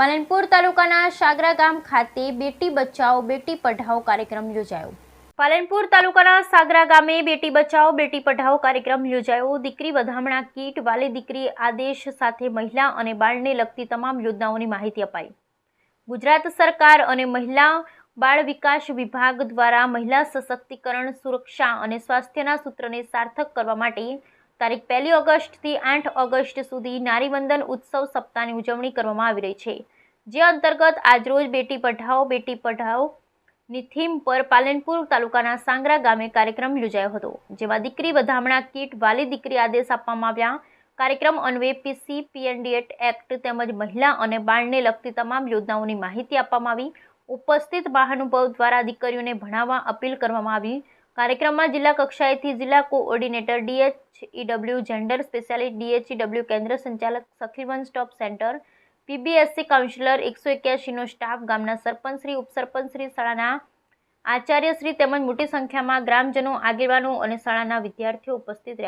પાલનપુર તાલુકાના સાગરા ગામ ખાતે બેટી બચાવો બેટી પઢાઓ કાર્યક્રમ યોજાયો. પાલનપુર તાલુકાના સાગરા ગામે બેટી બચાવો બેટી પઢાઓ કાર્યક્રમ યોજાયો. દીકરી વધામણા કીટ, વાલી દીકરી આદેશ સાથે મહિલા અને બાળને લગતી તમામ યોજનાઓની માહિતી અપાઈ. ગુજરાત સરકાર અને મહિલા બાળ વિકાસ વિભાગ દ્વારા મહિલા સશક્તિકરણ, સુરક્ષા અને સ્વાસ્થ્યના સૂત્રને સાર્થક કરવા માટે તારીખ પહેલી ઓગસ્ટથી આઠ ઓગસ્ટ સુધી નારીવંદન ઉત્સવ સપ્તાહની ઉજવણી કરવામાં આવી રહી છે. જે અંતર્ગત આજરોજ બેટી પઢાઓ બેટી પઢાઓ ની થીમ પર પાલનપુર તાલુકાના સાંગરા ગામે કાર્યક્રમ યોજાયો હતો, જેમાં દીકરી વધામણા કીટ, વાલી દીકરી આદેશ આપવામાં આવ્યા. કાર્યક્રમ અન્વયે પીસી પીએનડીએટ એક્ટ તેમજ મહિલા અને બાળને લગતી તમામ યોજનાઓની માહિતી આપવામાં આવી. ઉપસ્થિત મહાનુભાવ દ્વારા દીકરીઓને ભણાવવા અપીલ કરવામાં આવી. કાર્યક્રમમાં જિલ્લા કક્ષાએથી જિલ્લા coordinator DHEW, gender specialist DHEW, કેન્દ્ર સંચાલક Sakhi one stop centre, PBSC counsellor એકસો એક્યાસીનો સ્ટાફ, ગામના સરપંચશ્રી ઉપસરપંચશ્રી શાળાના આચાર્યશ્રી તેમજ મોટી સંખ્યામાં ગ્રામજનો, આગેવાનો અને શાળાના વિદ્યાર્થીઓ ઉપસ્થિત રહ્યા.